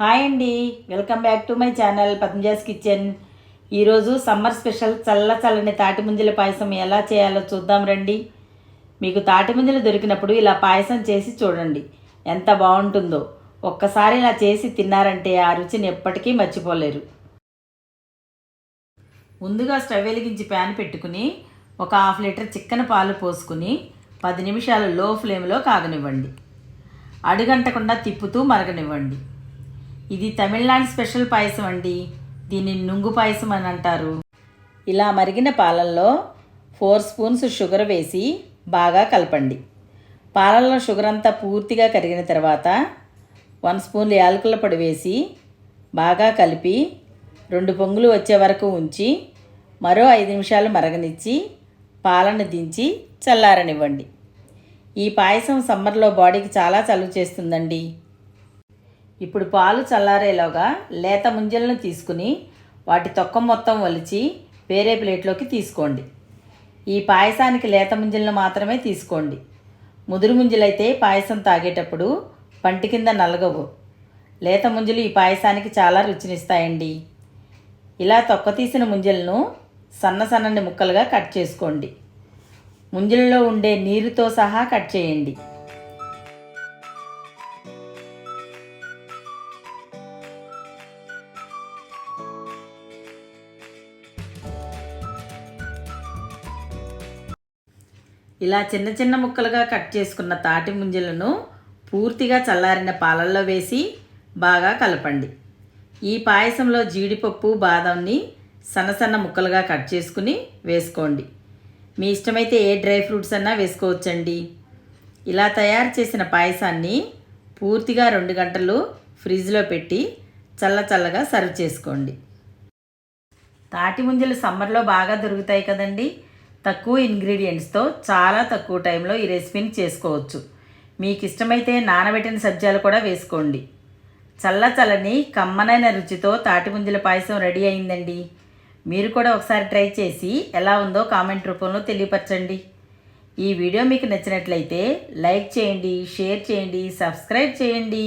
Hi అండి. Welcome back to my channel Patanjas kitchen. ఈరోజు summer special చల్ల చల్లని తాటి ముంజల పాయసం ఎలా చేయాలో చూద్దాం రండి. మీకు తాటి ముంజలు దొరికినప్పుడు ఇలా పాయసం చేసి చూడండి. ఎంత బాగుంటుందో. ఒక్కసారి ఇలా చేసి తిన్నారంటే ఆ రుచిని ఎప్పటికీ మర్చిపోలేరు. ముందుగా స్టవ్ వెలిగించి ప్యాన్ పెట్టుకుని ఒక హాఫ్ లీటర్ చిక్కన పాలు పోసుకుని పది నిమిషాలు లో ఫ్లేమ్లో కాగనివ్వండి. అడుగంటకుండా తిప్పుతూ మరగనివ్వండి. ఇది తమిళనాడు స్పెషల్ పాయసం అండి. దీనిని నుంగు పాయసం అని అంటారు. ఇలా మరిగిన పాలల్లో ఫోర్ స్పూన్స్ షుగర్ వేసి బాగా కలపండి. పాలల్లో షుగర్ అంతా పూర్తిగా కరిగిన తర్వాత వన్ స్పూన్ యాలకుల పొడి వేసి బాగా కలిపి రెండు పొంగులు వచ్చే వరకు ఉంచి మరో ఐదు నిమిషాలు మరగనిచ్చి పాలను దించి చల్లారనివ్వండి. ఈ పాయసం సమ్మర్లో బాడీకి చాలా చలువ చేస్తుందండి. ఇప్పుడు పాలు చల్లారేలోగా లేత ముంజలను తీసుకుని వాటి తొక్క మొత్తం ఒలిచి వేరే ప్లేట్లోకి తీసుకోండి. ఈ పాయసానికి లేత ముంజలను మాత్రమే తీసుకోండి. ముదురు ముంజలైతే పాయసం తాగేటప్పుడు పంటి కింద నలగవు. లేత ముంజలు ఈ పాయసానికి చాలా రుచినిస్తాయండి. ఇలా తొక్క తీసిన ముంజలను సన్న సన్నని ముక్కలుగా కట్ చేసుకోండి. ముంజలలో ఉండే నీరుతో సహా కట్ చేయండి. ఇలా చిన్న చిన్న ముక్కలుగా కట్ చేసుకున్న తాటి ముంజలను పూర్తిగా చల్లారిన పాలల్లో వేసి బాగా కలపండి. ఈ పాయసంలో జీడిపప్పు బాదంని సన్న సన్న ముక్కలుగా కట్ చేసుకుని వేసుకోండి. మీ ఇష్టమైతే ఏ డ్రై ఫ్రూట్స్ అన్నా వేసుకోవచ్చండి. ఇలా తయారు చేసిన పాయసాన్ని పూర్తిగా రెండు గంటలు ఫ్రిడ్జ్లో పెట్టి చల్ల చల్లగా సర్వ్ చేసుకోండి. తాటి ముంజలు సమ్మర్లో బాగా దొరుకుతాయి కదండి. తక్కువ ఇంగ్రీడియంట్స్తో చాలా తక్కువ టైంలో ఈ రెసిపీని చేసుకోవచ్చు. మీకు ఇష్టమైతే నానబెట్టిన సజ్జాలు కూడా వేసుకోండి. చల్ల చల్లని కమ్మనైన రుచితో తాటి ముంజల పాయసం రెడీ అయిందండి. మీరు కూడా ఒకసారి ట్రై చేసి ఎలా ఉందో కామెంట్ రూపంలో తెలియపరచండి. ఈ వీడియో మీకు నచ్చినట్లయితే లైక్ చేయండి షేర్ చేయండి సబ్స్క్రైబ్ చేయండి.